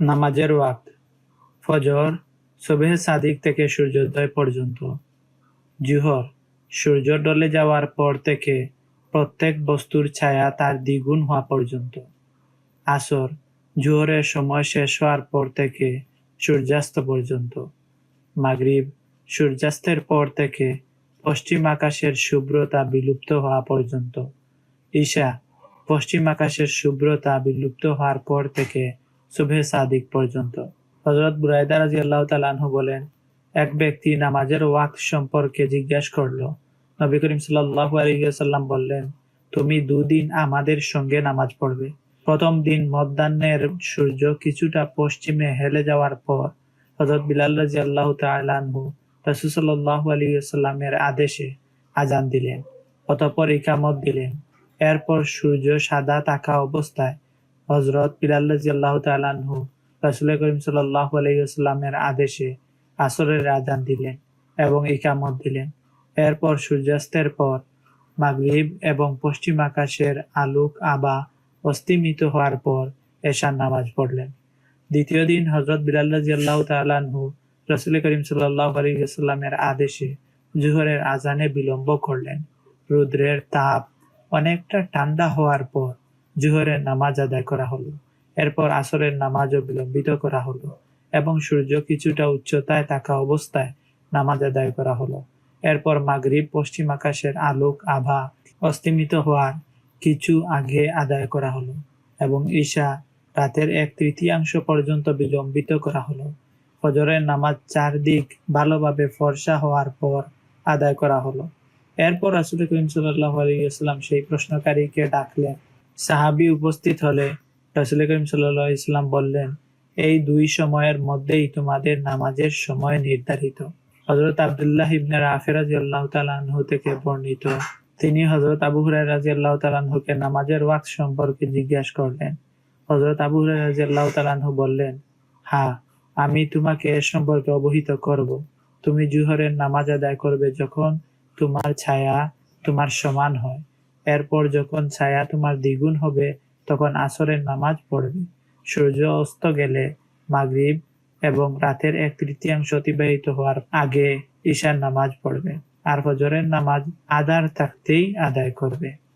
নামাজের ওয়াক্ত, ফজর, সবেহ সাদিক থেকে সূর্যোদয় পর্যন্ত। জুহর সূর্য ডলে যাওয়ার পর থেকে প্রত্যেক বস্তুর ছায়া তার দ্বিগুণ হওয়া পর্যন্ত। আসর, জোহরের সময় শেষ হওয়ার পর থেকে সূর্যাস্ত পর্যন্ত। মাগরিব, সূর্যাস্তের পর থেকে পশ্চিম আকাশের শুভ্রতা বিলুপ্ত হওয়া পর্যন্ত। ঈশা, পশ্চিম আকাশের শুভ্রতা বিলুপ্ত হওয়ার পর থেকে শুভে সাদিক পর্যন্ত। হজরত বুরাইদা রাজি আল্লাহ তালানহু বলেন, এক ব্যক্তি নামাজের ওয়াক্ত সম্পর্কে জিজ্ঞাসা করল। নবী করিম সাল্লাহ আলহিহাল্লাম বললেন, তুমি দুদিন আমাদের সঙ্গে নামাজ পড়বে। প্রথম দিন মধ্যাহ্নের সূর্য কিছুটা পশ্চিমে হেলে যাওয়ার পর হজরত বিলাল রাজি আল্লাহ তালানহু রসুসাল্লাহ আলহিহাল্লামের আদেশে আজান দিলেন, অতপর ইকামত দিলেন। এরপর সূর্য সাদা থাকা অবস্থায় হজরত বিলাল রাজি আল্লাহ তালানহু রাসুল করিম সাল্লাহ আদেশে আসরের আজান দিলেন এবং ইকামত দিলেন। এরপর সূর্যাস্তের পর মাগরিব এবং পশ্চিম আকাশের আলোক আবা অস্তিমিত হওয়ার পর এশার নামাজ পড়লেন। দ্বিতীয় দিন হজরত বিলাল রাজিয়াল্লাহ তালানহু রসুল করিম সাল্লাহ আলহিহাস্লামের আদেশে জুহরের আজানে বিলম্ব করলেন। রুদ্রের তাপ অনেকটা ঠান্ডা হওয়ার পর জুহরের নামাজ আদায় করা হলো। এরপর আসরের নামাজও বিলম্বিত করা হলো এবং সূর্য কিছুটা উচ্চতায় থাকা অবস্থায় নামাজ আদায় করা হলো। এরপর মাগরিব পশ্চিম আকাশের আলোক আভা অস্তিমিত হওয়ার কিছু আগে আদায় করা হলো এবং ঈশা রাতের এক তৃতীয়াংশ পর্যন্ত বিলম্বিত করা হলো। ফজরের নামাজ চারদিক ভালোভাবে ফর্সা হওয়ার পর আদায় করা হলো। এরপর রাসুল করিম সাল্লাহ আলিয়াল্লাম সেই প্রশ্নকারীকে ডাকলেন সাহাবি উপস্থিত হলে রাসুল করিম সাল্লাহ ইসলাম বললেন, এই দুই সময়ের মধ্যেই তোমাদের নামাজের সময় নির্ধারিত। হজরত আবদুল্লাহ ইবনে রাফে রাজি আল্লাহ তালাহু থেকে বর্ণিত, তিনি হজরত আবু হুরাই রাজি আল্লাহ তালাহুকে নামাজের ওয়াক সম্পর্কে জিজ্ঞাসা করলেন। হজরত আবু হুরাই রাজি আল্লাহ তালাহু বললেন হ্যাঁ আমি তোমাকে এ সম্পর্কে অবহিত করব। তুমি জুহরের নামাজ আদায় করবে যখন তোমার ছায়া তোমার সমান হয়। এরপর যখন ছায়া তোমার দ্বিগুণ হবে, তখন আসরের নামাজ পড়বে। সূর্য অস্ত গেলে মাগরিব এবং রাতের এক তৃতীয়াংশ অতিবাহিত হওয়ার আগে ঈশার নামাজ পড়বে। আর ফজরের নামাজ আদার থাকতেই আদায় করবে।